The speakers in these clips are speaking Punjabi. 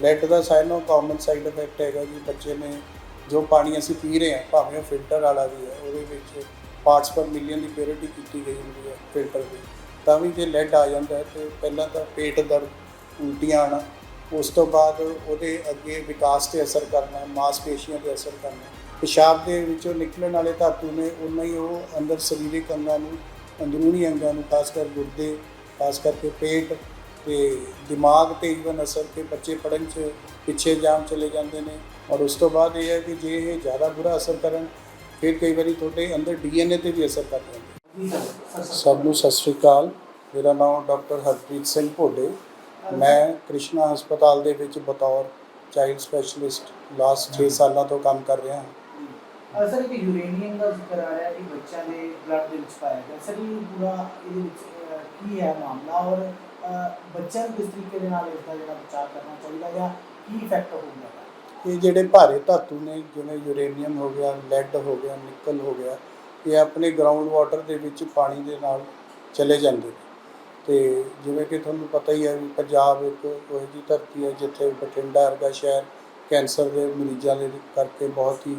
ਲੈਡ ਦਾ ਸਾਰਿਆਂ ਨਾਲੋਂ ਕਾਮਨ ਸਾਈਡ ਇਫੈਕਟ ਹੈਗਾ ਜੀ, ਬੱਚੇ ਨੇ ਜੋ ਪਾਣੀ ਅਸੀਂ ਪੀ ਰਹੇ ਹਾਂ, ਭਾਵੇਂ ਉਹ ਫਿਲਟਰ ਵਾਲਾ ਵੀ ਹੈ, ਉਹਦੇ ਵਿੱਚ ਪਾਰਟਸ ਪਰ ਮਿਲੀਅਨ ਦੀ ਪਿਓਰਿਟੀ ਕੀਤੀ ਗਈ ਹੁੰਦੀ ਹੈ ਫਿਲਟਰ ਦੀ। ਤਾਂ ਵੀ ਜੇ ਲੈਡ ਆ ਜਾਂਦਾ ਹੈ, ਤੇ ਪਹਿਲਾਂ ਤਾਂ ਪੇਟ ਦਰਦ, ਉਲਟੀਆਂ ਆਉਣਾ, ਉਸ ਤੋਂ ਬਾਅਦ ਉਹਦੇ ਅੱਗੇ ਵਿਕਾਸ ਤੇ ਅਸਰ ਕਰਨਾ, ਮਾਸਪੇਸ਼ੀਆਂ ਤੇ ਅਸਰ ਕਰਨਾ। ਪਿਸ਼ਾਬ ਦੇ ਵਿੱਚੋਂ ਨਿਕਲਣ ਵਾਲੇ ਧਾਤੂ ਨੇ ਉਹਨਾਂ ਹੀ ਉਹ ਅੰਦਰ ਸਰੀਰਕ ਅੰਗਾਂ ਨੂੰ, ਅੰਦਰੂਨੀ ਅੰਗਾਂ ਨੂੰ, ਖਾਸ ਕਰ ਗੁਰਦੇ, ਖਾਸ ਕਰਕੇ ਪੇਟ ਤੇ ਦਿਮਾਗ ਤੇ ਇਵਨ ਅਸਰ ਕੇ ਬੱਚੇ ਪੜ੍ਹਨ ਚ ਪਿੱਛੇ ਜਾਮ ਚਲੇ ਜਾਂਦੇ ਨੇ। ਔਰ ਉਸ ਤੋਂ ਬਾਅਦ ਇਹ ਹੈ ਕਿ ਜੇ ਇਹ ਜ਼ਿਆਦਾ ਬੁਰਾ ਅਸਰ ਕਰਨ, ਫਿਰ ਕਈ ਵਾਰੀ ਤੁਹਾਡੇ ਅੰਦਰ ਡੀਐਨਏ ਤੇ ਵੀ ਅਸਰ ਕਰ ਜਾਂਦਾ ਸਭ ਨੂੰ ਸਤਿ ਸ਼੍ਰੀ ਅਕਾਲ। ਮੇਰਾ ਨਾਮ ਡਾਕਟਰ ਹਰਪ੍ਰੀਤ ਸਿੰਘ ਭੋਡੇ ਮੈਂ ਕ੍ਰਿਸ਼ਨਾ ਹਸਪਤਾਲ ਦੇ ਵਿੱਚ ਬਤੌਰ ਚਾਈਲਡ ਸਪੈਸ਼ਲਿਸਟ ਲਾਸਟ 6 ਸਾਲਾਂ ਤੋਂ ਕੰਮ ਕਰ ਰਿਹਾ ਹਾਂ। ਅਸਰ ਕਿ ਯੂਰੇਨੀਅਮ ਦਾ ਜ਼ਿਕਰ ਆ ਰਿਹਾ ਕਿ ਬੱਚਿਆਂ ਦੇ ਬਲੱਡ ਦੇ ਵਿੱਚ ਪਾਇਆ ਗਿਆ। ਸਰ ਇਹ ਪੂਰਾ ਇਹਦੇ ਵਿੱਚ ਕੀ ਹੈ ਮਾਮਲਾ? ਔਰ ਬੱਚਿਆਂ ਨੂੰ ਕਿਸ ਤਰੀਕੇ ਦੇ ਨਾਲ ਇਸ ਦਾ ਜਿਹੜਾ ਵਿਚਾਰ ਕਰਨਾ ਚਾਹੀਦਾ ਜਾਂ ਕੀ ਇਫੈਕਟ ਹੋਊਗਾ? ਇਹ ਜਿਹੜੇ ਭਾਰੇ ਧਾਤੂ ਨੇ, ਜਿਵੇਂ ਯੂਰੇਨੀਅਮ ਹੋ ਗਿਆ ਲੈਡ ਹੋ ਗਿਆ ਨਿਕਲ ਹੋ ਗਿਆ, ਇਹ ਆਪਣੇ ਗਰਾਊਂਡ ਵਾਟਰ ਦੇ ਵਿੱਚ ਪਾਣੀ ਦੇ ਨਾਲ ਚਲੇ ਜਾਂਦੇ ਨੇ। ਤੇ ਜਿਵੇਂ ਕਿ ਤੁਹਾਨੂੰ ਪਤਾ ਹੀ ਹੈ ਵੀ ਪੰਜਾਬ ਇੱਕ ਉਹ ਜਿਹੀ ਧਰਤੀ ਹੈ ਜਿੱਥੇ ਬਠਿੰਡਾ ਵਰਗਾ ਸ਼ਹਿਰ ਕੈਂਸਰ ਦੇ ਮਰੀਜ਼ਾਂ ਦੇ ਕਰਕੇ ਬਹੁਤ ਹੀ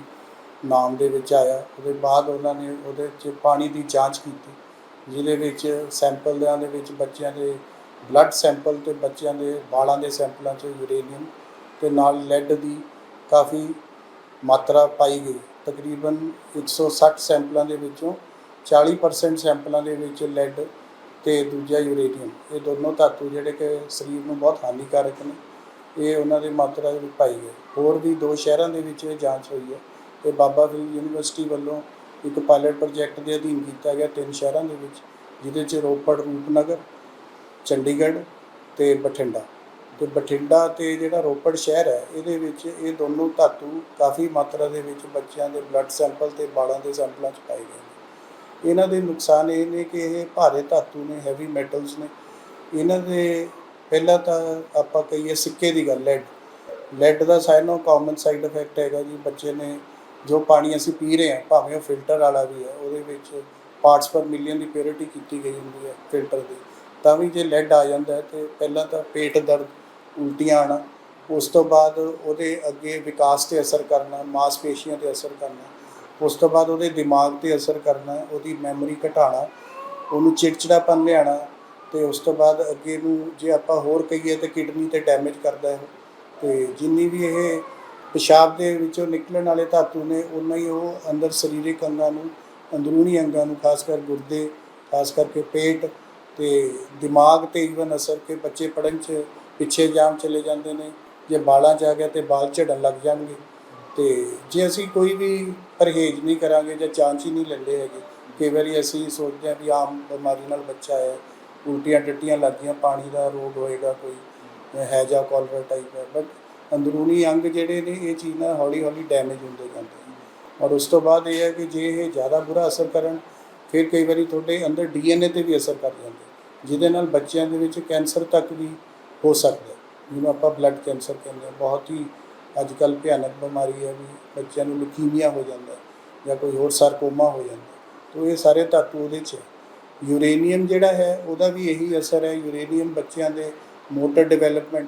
ਨਾਮ ਦੇ ਵਿੱਚ ਆਇਆ। ਉਹਦੇ ਬਾਅਦ ਉਹਨਾਂ ਨੇ ਉਹਦੇ 'ਚ ਪਾਣੀ ਦੀ ਜਾਂਚ ਕੀਤੀ। ਜਿਹਦੇ ਵਿੱਚ ਸੈਂਪਲਾਂ ਦੇ ਵਿੱਚ ਬੱਚਿਆਂ ਦੇ ਬਲੱਡ ਸੈਂਪਲ ਤੇ ਬੱਚਿਆਂ ਦੇ ਵਾਲਾਂ ਦੇ ਸੈਂਪਲਾਂ 'ਚ ਯੂਰੇਨੀਅਮ ਤੇ ਨਾਲ ਲੈਡ ਦੀ ਕਾਫੀ ਮਾਤਰਾ ਪਾਈ ਗਈ। ਤਕਰੀਬਨ 160 ਸੈਂਪਲਾਂ ਦੇ ਵਿੱਚੋਂ 40% ਸੈਂਪਲਾਂ ਦੇ ਵਿੱਚ ਲੈਡ ਤੇ ਦੂਜਾ ਯੂਰੇਨੀਅਮ। ਇਹ ਦੋਨੋਂ ਧਾਤੂ ਜਿਹੜੇ ਕਿ ਸਰੀਰ ਨੂੰ ਬਹੁਤ ਹਾਨੀਕਾਰਕ ਨੇ, ਇਹ ਉਹਨਾਂ ਦੀ ਮਾਤਰਾ ਦੇ ਵਿੱਚ ਪਾਈ ਗਈ। ਹੋਰ ਵੀ ਦੋ ਸ਼ਹਿਰਾਂ ਦੇ ਵਿੱਚ ਇਹ ਜਾਂਚ ਹੋਈ ਹੈ। ਤੇ ਬਾਬਾ ਫਰੀਦ ਯੂਨੀਵਰਸਿਟੀ ਵੱਲੋਂ ਇੱਕ ਪਾਇਲਟ ਪ੍ਰੋਜੈਕਟ ਦੇ ਅਧੀਨ ਕੀਤਾ ਗਿਆ ਤਿੰਨ ਸ਼ਹਿਰਾਂ ਦੇ ਵਿੱਚ, ਜਿਹਦੇ 'ਚ ਰੋਪੜ, ਰੂਪਨਗਰ, ਚੰਡੀਗੜ੍ਹ ਤੇ ਬਠਿੰਡਾ। ਤੇ ਬਠਿੰਡਾ ਤੇ ਜਿਹੜਾ ਰੋਪੜ ਸ਼ਹਿਰ ਹੈ, ਇਹਦੇ ਵਿੱਚ ਇਹ ਦੋਨੋਂ ਧਾਤੂ ਕਾਫੀ ਮਾਤਰਾ ਦੇ ਵਿੱਚ ਬੱਚਿਆਂ ਦੇ ਬਲੱਡ ਸੈਂਪਲ ਤੇ ਬਾਲਾਂ ਦੇ ਸੈਂਪਲਾਂ 'ਚ ਪਾਏ ਗਏ ਨੇ। ਇਹਨਾਂ ਦੇ ਨੁਕਸਾਨ ਇਹ ਨੇ ਕਿ ਇਹ ਭਾਰੇ ਧਾਤੂ ਨੇ ਹੈਵੀ ਮੈਟਲਸ ਨੇ। ਇਹਨਾਂ ਦੇ ਪਹਿਲਾਂ ਤਾਂ ਆਪਾਂ ਕਹੀਏ ਸਿੱਕੇ ਦੀ ਗੱਲ ਲੈਡ ਲੈਡ ਦਾ ਸਾਰਿਆਂ ਨਾਲੋਂ ਕਾਮਨ ਸਾਈਡ ਇਫੈਕਟ ਹੈਗਾ ਜੀ, ਬੱਚੇ ਨੇ ਜੋ ਪਾਣੀ ਅਸੀਂ ਪੀ ਰਹੇ ਹਾਂ, ਭਾਵੇਂ ਉਹ ਫਿਲਟਰ ਵਾਲਾ ਵੀ ਹੈ, ਉਹਦੇ ਵਿੱਚ ਪਾਰਟਸ ਪਰ ਮਿਲੀਅਨ ਦੀ ਪਿਓਰਿਟੀ ਕੀਤੀ ਗਈ ਹੁੰਦੀ ਹੈ ਫਿਲਟਰ ਦੀ। ਤਾਂ ਵੀ ਜੇ ਲੈਡ ਆ ਜਾਂਦਾ ਹੈ, ਤੇ ਪਹਿਲਾਂ ਤਾਂ ਪੇਟ ਦਰਦ ਉਲਟੀਆਂ ਆਉਣਾ, ਉਸ ਤੋਂ ਬਾਅਦ ਉਹਦੇ ਅੱਗੇ ਵਿਕਾਸ ਤੇ ਅਸਰ ਕਰਨਾ, ਮਾਸਪੇਸ਼ੀਆਂ ਤੇ ਅਸਰ ਕਰਨਾ, ਉਸ ਤੋਂ ਬਾਅਦ ਉਹਦੇ ਦਿਮਾਗ ਤੇ ਅਸਰ ਕਰਨਾ, ਉਹਦੀ ਮੈਮਰੀ ਘਟਾਣਾ ਉਹਨੂੰ ਚਿੜਚਿੜਾਪਨ ਲਿਆਣਾ ਤੇ ਉਸ ਤੋਂ ਬਾਅਦ ਅੱਗੇ ਨੂੰ ਜੇ ਆਪਾਂ ਹੋਰ ਕਹੀਏ ਤੇ ਕਿਡਨੀ ਤੇ ਡੈਮੇਜ ਕਰਦਾ ਹੈ, ਤੇ ਜਿੰਨੀ ਵੀ ਇਹ ਪਿਸ਼ਾਬ ਦੇ ਵਿੱਚੋਂ ਨਿਕਲਣ ਵਾਲੇ ਧਾਤੂ ਨੇ ਉਹਨਾਂ ਹੀ ਉਹ ਅੰਦਰ ਸਰੀਰਕ ਅੰਗਾਂ ਨੂੰ, ਅੰਦਰੂਨੀ ਅੰਗਾਂ ਨੂੰ, ਖਾਸ ਕਰ ਗੁਰਦੇ, ਖਾਸ ਕਰਕੇ ਪੇਟ ਤੇ ਦਿਮਾਗ ਤੇ ਈਵਨ ਅਸਰ ਕੇ ਬੱਚੇ ਪੜ੍ਹਨ ਚ ਪਿੱਛੇ ਜਾਮ ਚਲੇ ਜਾਂਦੇ ਨੇ, ਜੇ ਬਾਲਾਂ 'ਚ ਆ ਗਿਆ ਤੇ ਬਾਲ ਝੜਨ ਲੱਗ ਜਾਣਗੇ। ਤੇ ਜੇ ਅਸੀਂ ਕੋਈ ਵੀ ਪਰਹੇਜ਼ ਨਹੀਂ ਕਰਾਂਗੇ ਜਾਂ ਚਾਂਚ ਹੀ ਨਹੀਂ ਲੈਂਦੇ ਹੈਗੇ, ਕਈ ਵਾਰੀ ਅਸੀਂ ਸੋਚਦੇ ਹਾਂ ਵੀ ਆਮ ਬਿਮਾਰੀ ਨਾਲ ਬੱਚਾ ਹੈ ਉਲਟੀਆਂ ਟੱਟੀਆਂ ਲੱਗ ਗਈਆਂ, ਪਾਣੀ ਦਾ ਰੋਗ ਹੋਏਗਾ ਕੋਈ ਹੈਜਾ ਕੋਲਰਾ ਟਾਈਪ ਹੈ ਬਟ ਅੰਦਰੂਨੀ ਅੰਗ ਜਿਹੜੇ ਨੇ, ਇਹ ਚੀਜ਼ ਨਾਲ ਹੌਲੀ ਹੌਲੀ ਡੈਮੇਜ ਹੁੰਦੇ ਜਾਂਦੇ ਨੇ ਔਰ ਉਸ ਤੋਂ ਬਾਅਦ ਇਹ ਹੈ ਕਿ ਜੇ ਇਹ ਜ਼ਿਆਦਾ ਬੁਰਾ ਅਸਰ ਕਰਨ, ਫਿਰ ਕਈ ਵਾਰੀ ਤੁਹਾਡੇ ਅੰਦਰ ਡੀਐਨਏ ਤੇ ਵੀ ਅਸਰ ਕਰ ਜਾਂਦੇ ਜਿਹਦੇ ਨਾਲ ਬੱਚਿਆਂ ਦੇ ਵਿੱਚ ਕੈਂਸਰ ਤੱਕ ਵੀ ਹੋ ਸਕਦਾ ਹੈ। ਜਿਹਨੂੰ ਆਪਾਂ ਬਲੱਡ ਕੈਂਸਰ ਕਹਿੰਦੇ ਹਾਂ ਬਹੁਤ ਹੀ ਅੱਜ ਕੱਲ੍ਹ ਭਿਆਨਕ ਬਿਮਾਰੀ ਹੈ ਵੀ ਬੱਚਿਆਂ ਨੂੰ ਲਕੀਮੀਆ ਹੋ ਜਾਂਦਾ ਜਾਂ ਕੋਈ ਹੋਰ ਸਰਕੋਮਾ ਹੋ ਜਾਂਦਾ ਹੈ। ਇਹ ਸਾਰੇ ਧਾਤੂ ਉਹਦੇ 'ਚ ਹੈ ਯੂਰੇਨੀਅਮ ਜਿਹੜਾ ਹੈ, ਉਹਦਾ ਵੀ ਇਹੀ ਅਸਰ ਹੈ ਯੂਰੇਨੀਅਮ ਬੱਚਿਆਂ ਦੇ ਮੋਟਰ ਡਿਵੈਲਪਮੈਂਟ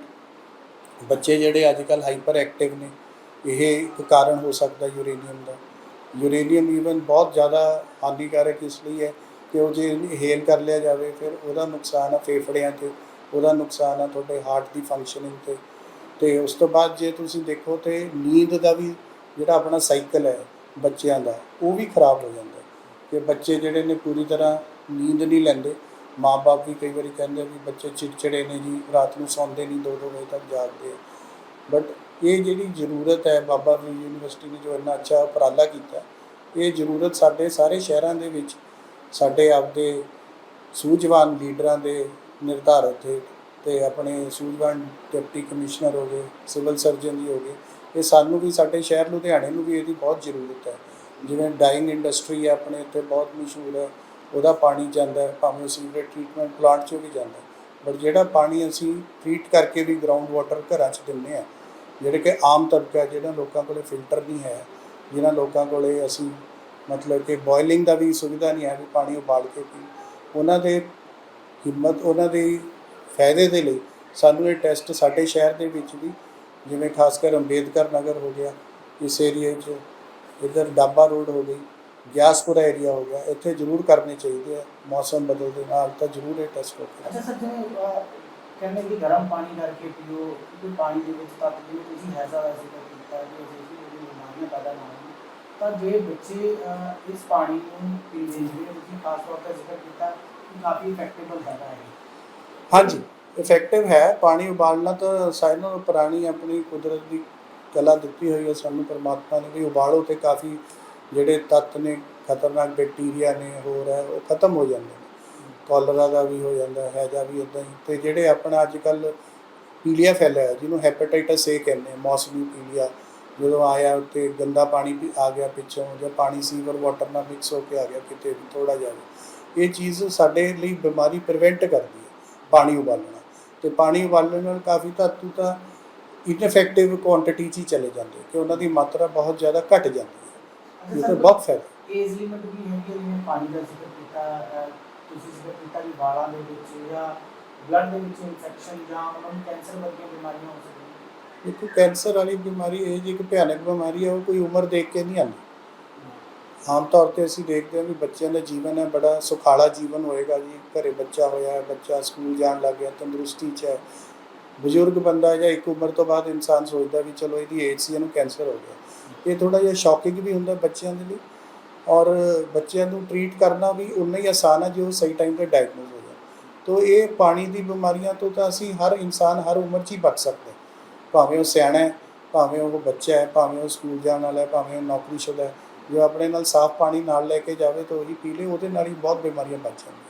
ਬੱਚੇ ਜਿਹੜੇ ਅੱਜ ਕੱਲ੍ਹ ਹਾਈਪਰ ਐਕਟਿਵ ਨੇ, ਇਹ ਇੱਕ ਕਾਰਨ ਹੋ ਸਕਦਾ ਯੂਰੇਨੀਅਮ ਦਾ। ਯੂਰੇਨੀਅਮ ਈਵਨ ਬਹੁਤ ਜ਼ਿਆਦਾ ਹਾਨੀਕਾਰਕ ਇਸ ਲਈ ਹੈ ਕਿ ਉਹ ਜੇ ਇਨਹੇਲ ਕਰ ਲਿਆ ਜਾਵੇ, ਫਿਰ ਉਹਦਾ ਨੁਕਸਾਨ ਆ ਫੇਫੜਿਆਂ ਤੇ, ਉਹਦਾ ਨੁਕਸਾਨ ਆ ਤੁਹਾਡੇ ਹਾਰਟ ਦੀ ਫੰਕਸ਼ਨਿੰਗ ਤੇ। ਤੇ ਉਸ ਤੋਂ ਬਾਅਦ ਜੇ ਤੁਸੀਂ ਦੇਖੋ ਤੇ ਨੀਂਦ ਦਾ ਵੀ ਜਿਹੜਾ ਆਪਣਾ ਸਾਈਕਲ ਹੈ ਬੱਚਿਆਂ ਦਾ, ਉਹ ਵੀ ਖਰਾਬ ਹੋ ਜਾਂਦਾ ਹੈ। ਕਿ ਬੱਚੇ ਜਿਹੜੇ ਨੇ ਪੂਰੀ ਤਰ੍ਹਾਂ ਨੀਂਦ ਨਹੀਂ ਲੈਂਦੇ ਮਾਪੇ ਵੀ ਕਈ ਵਾਰੀ ਕਹਿੰਦੇ ਆ ਵੀ ਬੱਚੇ ਚਿੜਚਿੜੇ ਨੇ ਜੀ, ਰਾਤ ਨੂੰ ਸੌਂਦੇ ਨਹੀਂ 2-2 ਵਜੇ ਤੱਕ ਜਾਗਦੇ ਬਟ ਇਹ ਜਿਹੜੀ ਜ਼ਰੂਰਤ ਹੈ ਬਾਬਾ ਫਰੀਦ ਯੂਨੀਵਰਸਿਟੀ ਨੇ ਜੋ ਇੰਨਾ ਅੱਛਾ ਉਪਰਾਲਾ ਕੀਤਾ, ਇਹ ਜ਼ਰੂਰਤ ਸਾਡੇ ਸਾਰੇ ਸ਼ਹਿਰਾਂ ਦੇ ਵਿੱਚ, ਸਾਡੇ ਆਪਦੇ ਸੂਝਵਾਨ ਲੀਡਰਾਂ ਦੇ ਨਿਰਧਾਰਤ ਹੈ ਤੇ ਆਪਣੇ ਸੂਝਵਾਨ ਡਿਪਟੀ ਕਮਿਸ਼ਨਰ ਹੋ ਗਏ, ਸਿਵਲ ਸਰਜਨ ਜੀ ਹੋ ਗਏ, ਇਹ ਸਾਨੂੰ ਵੀ ਸਾਡੇ ਸ਼ਹਿਰ ਲੁਧਿਆਣੇ ਨੂੰ ਵੀ ਇਹਦੀ ਬਹੁਤ ਜ਼ਰੂਰਤ ਹੈ। ਜਿਵੇਂ ਡਾਈਂਗ ਇੰਡਸਟਰੀ ਹੈ ਆਪਣੇ ਇੱਥੇ ਬਹੁਤ ਮਸ਼ਹੂਰ ਹੈ। ਉਹਦਾ ਪਾਣੀ ਜਾਂਦਾ ਭਾਵੇਂ ਭਾਵੇਂ ਸੀਵਰੇਜ ਟ੍ਰੀਟਮੈਂਟ ਪਲਾਂਟ 'ਚੋਂ ਵੀ ਜਾਂਦਾ ਬਟ ਜਿਹੜਾ ਪਾਣੀ ਅਸੀਂ ਟ੍ਰੀਟ ਕਰਕੇ ਵੀ ਗਰਾਊਂਡ ਵਾਟਰ ਘਰਾਂ 'ਚ ਦਿੰਦੇ ਆ ਜਿਹੜੇ ਕਿ ਆਮ ਤਬਕਾ ਹੈ, ਜਿਹੜਾ ਲੋਕਾਂ ਕੋਲੇ ਫਿਲਟਰ ਨਹੀਂ ਹੈ ਜਿਨ੍ਹਾਂ ਲੋਕਾਂ ਕੋਲੇ ਅਸੀਂ ਮਤਲਬ ਕਿ ਬੋਇਲਿੰਗ ਦਾ ਵੀ ਸੁਵਿਧਾ ਨਹੀਂ ਹੈ ਵੀ ਪਾਣੀ ਉਬਾਲ ਕੇ ਪੀ ਉਹਨਾਂ ਦੇ ਹਿੰਮਤ ਉਹਨਾਂ ਦੇ ਫਾਇਦੇ ਦੇ ਲਈ ਸਾਨੂੰ ਇਹ ਟੈਸਟ ਸਾਡੇ ਸ਼ਹਿਰ ਦੇ ਵਿੱਚ ਵੀ ਜਿਵੇਂ ਖਾਸ ਕਰ ਅੰਬੇਦਕਰ ਨਗਰ ਹੋ ਗਿਆ ਇਸ ਏਰੀਏ 'ਚ ਇੱਧਰ ਡਾਬਾ ਰੋਡ ਹੋ ਗਈ ਗਿਆਸਪੁਰਾ ਏਰੀਆ ਹੋ ਗਿਆ ਇੱਥੇ ਜ਼ਰੂਰ ਕਰਨੇ ਚਾਹੀਦੇ ਆ ਮੌਸਮ ਬਦਲ ਦੇ ਨਾਲ ਤਾਂ ਜ਼ਰੂਰ ਇਹ ਟੈਸਟ ਹੋ ਅੱਛਾ ਸਰ ਜਿਵੇਂ ਅਹ, ਕਹਿੰਦੇ ਕਿ ਗਰਮ ਪਾਣੀ ਕਰਕੇ ਪੀਓ ਕਿਉਂਕਿ ਪਾਣੀ ਦੇ ਵਿੱਚ ਤੱਤ ਜਿਵੇਂ ਤੁਸੀਂ ਹੈਜ਼ਾ ਦਾ ਜ਼ਿਕਰ ਕੀਤਾ ਕਿ ਅਸੀਂ ਜਿਹੜੀ ਬਿਮਾਰੀਆਂ ਪੈਦਾ ਨਾ ਹੋਣ ਤਾਂ ਜੇ ਬੱਚੇ ਅਹ, ਇਸ ਪਾਣੀ ਨੂੰ ਪੀਂਦੇ ਨੇ ਜਿਵੇਂ ਤੁਸੀਂ ਖਾਸ ਤੌਰ ਤੇ ਜ਼ਿਕਰ ਕੀਤਾ ਕਿ ਕਾਫੀ ਇਫੈਕਟੇਬਲ ਹੈਗਾ ਹੈ ਹਾਂਜੀ ਇਫੈਕਟਿਵ ਹੈ ਪਾਣੀ ਉਬਾਲਣਾ ਤਾਂ ਸਾਰਿਆਂ ਨਾਲੋਂ ਪੁਰਾਣੀ ਆਪਣੀ ਕੁਦਰਤ ਦੀ ਕਲਾ ਦਿੱਤੀ ਹੋਈ ਹੈ ਸਾਨੂੰ ਪਰਮਾਤਮਾ ਨੇ ਵੀ ਉਬਾਲੋ ਤੇ ਕਾਫੀ ਜਿਹੜੇ ਤੱਤ ਨੇ ਖਤਰਨਾਕ ਬੈਕਟੀਰੀਆ ਨੇ ਹੋਰ ਹੈ ਉਹ ਖਤਮ ਹੋ ਜਾਂਦੇ ਨੇ। ਕੋਲਰਾ ਦਾ ਵੀ ਹੋ ਜਾਂਦਾ ਹੈ ਜਾਂ ਵੀ ਇਦਾਂ ਹੀ। ਤੇ ਜਿਹੜੇ ਆਪਣਾ ਅੱਜ ਕੱਲ ਪੀਲੀਆ ਫੈਲਿਆ ਹੈ, ਜਿਹਨੂੰ ਹੈਪੇਟਾਈਟਸ ਏ ਕਹਿੰਦੇ ਆ, ਮੌਸਮੀ ਪੀਲੀਆ ਜਦੋਂ ਆਇਆ ਉੱਤੇ ਗੰਦਾ ਪਾਣੀ ਵੀ ਆ ਗਿਆ ਪਿੱਛੋਂ ਜਾਂ ਪਾਣੀ ਸੀਵਰ ਵਾਟਰ ਨਾਲ ਮਿਕਸ ਹੋ ਕੇ ਆ ਗਿਆ ਕਿਤੇ ਵੀ ਥੋੜਾ ਜਿਹਾ ਵੀ। ਇਹ ਚੀਜ਼ ਸਾਡੇ ਲਈ ਬਿਮਾਰੀ ਪ੍ਰੀਵੈਂਟ ਕਰਦੀ ਹੈ ਪਾਣੀ ਉਬਾਲਣਾ। ਤੇ ਪਾਣੀ ਉਬਾਲਣ ਨਾਲ ਕਾਫੀ ਧਾਤੂ ਤਾਂ ਇਨਫੈਕਟਿਵ ਕੁਆਂਟੀਟੀ 'ਚ ਹੀ ਚਲੇ ਜਾਂਦੇ ਕਿ ਉਹਨਾਂ ਦੀ ਮਾਤਰਾ ਬਹੁਤ ਜ਼ਿਆਦਾ ਘਟ ਜਾਂਦੀ ਹੈ। ਇਹ ਤਾਂ ਬਹੁਤ ਫਾਇਦਾ ਏਜ ਲਿਮਿਟ ਵੀ ਹੈਗੀ ਹੈ, ਜਿਵੇਂ ਪਾਣੀ ਦਾ ਜ਼ਿਕਰ ਕੀਤਾ ਤੁਸੀਂ ਜ਼ਿਕਰ ਕੀਤਾ ਕਿ ਵਾਲਾਂ ਦੇ ਵਿੱਚ ਜਾਂ ਬਲੱਡ ਦੇ ਵਿੱਚ ਇਨਫੈਕਸ਼ਨ ਜਾਂ ਉਹਨਾਂ ਨੂੰ ਕੈਂਸਰ ਵਰਗੀਆਂ ਬਿਮਾਰੀਆਂ ਹੋ ਸਕਦੀਆਂ। ਦੇਖੋ ਕੈਂਸਰ ਵਾਲੀ ਬਿਮਾਰੀ ਇਹ ਜੀ ਇੱਕ ਭਿਆਨਕ ਬਿਮਾਰੀ ਹੈ ਉਹ ਕੋਈ ਉਮਰ ਦੇਖ ਕੇ ਨਹੀਂ ਆਉਂਦੀ। ਆਮ ਤੌਰ ਤੇ ਅਸੀਂ ਦੇਖਦੇ ਹਾਂ ਵੀ ਬੱਚਿਆਂ ਦਾ ਜੀਵਨ ਹੈ ਬੜਾ ਸੁਖਾਲਾ ਜੀਵਨ ਹੋਏਗਾ ਜੀ। ਘਰੇ ਬੱਚਾ ਹੋਇਆ ਹੈ ਬੱਚਾ ਸਕੂਲ ਜਾਣ ਲੱਗ ਗਿਆ ਤੰਦਰੁਸਤੀ 'ਚ ਹੈ। ਬਜ਼ੁਰਗ ਬੰਦਾ ਜਾਂ ਇੱਕ ਉਮਰ ਤੋਂ ਬਾਅਦ ਇਨਸਾਨ ਸੋਚਦਾ ਵੀ ਚਲੋ ਇਹਦੀ ਏਜ ਸੀ ਇਹਨੂੰ ਕੈਂਸਰ ਹੋ ਗਿਆ। ਇਹ ਥੋੜਾ ਜਿਹਾ ਸ਼ੌਕਿੰਗ ਵੀ ਹੁੰਦਾ ਬੱਚਿਆਂ ਦੇ ਲਈ ਔਰ ਬੱਚਿਆਂ ਨੂੰ ਟਰੀਟ ਕਰਨਾ ਵੀ ਉਨਾ ਹੀ ਆਸਾਨ ਹੈ ਜੇ ਉਹ ਸਹੀ ਟਾਈਮ ਤੇ ਡਾਇਗਨੋਸ ਹੋ ਜਾਣ। ਤੋ ਇਹ ਪਾਣੀ ਦੀ ਬਿਮਾਰੀਆਂ ਤੋਂ ਤਾਂ ਅਸੀਂ ਹਰ ਇਨਸਾਨ ਹਰ ਉਮਰ 'ਚ ਹੀ ਬਚ ਸਕਦੇ ਭਾਵੇਂ ਉਹ ਸਿਆਣਾ ਹੈ, ਭਾਵੇਂ ਉਹ ਬੱਚਾ ਹੈ, ਭਾਵੇਂ ਉਹ ਸਕੂਲ ਜਾਣ ਵਾਲਾ ਹੈ, ਭਾਵੇਂ ਉਹ ਨੌਕਰੀਸ਼ੁਦਾ ਹੈ। ਜੋ ਆਪਣੇ ਨਾਲ ਸਾਫ਼ ਪਾਣੀ ਨਾਲ ਲੈ ਕੇ ਜਾਵੇ ਤਾਂ ਉਹੀ ਪੀ ਲੇ, ਉਹਦੇ ਨਾਲ ਹੀ ਬਹੁਤ ਬਿਮਾਰੀਆਂ ਬਚ ਜਾਂਦੀਆਂ।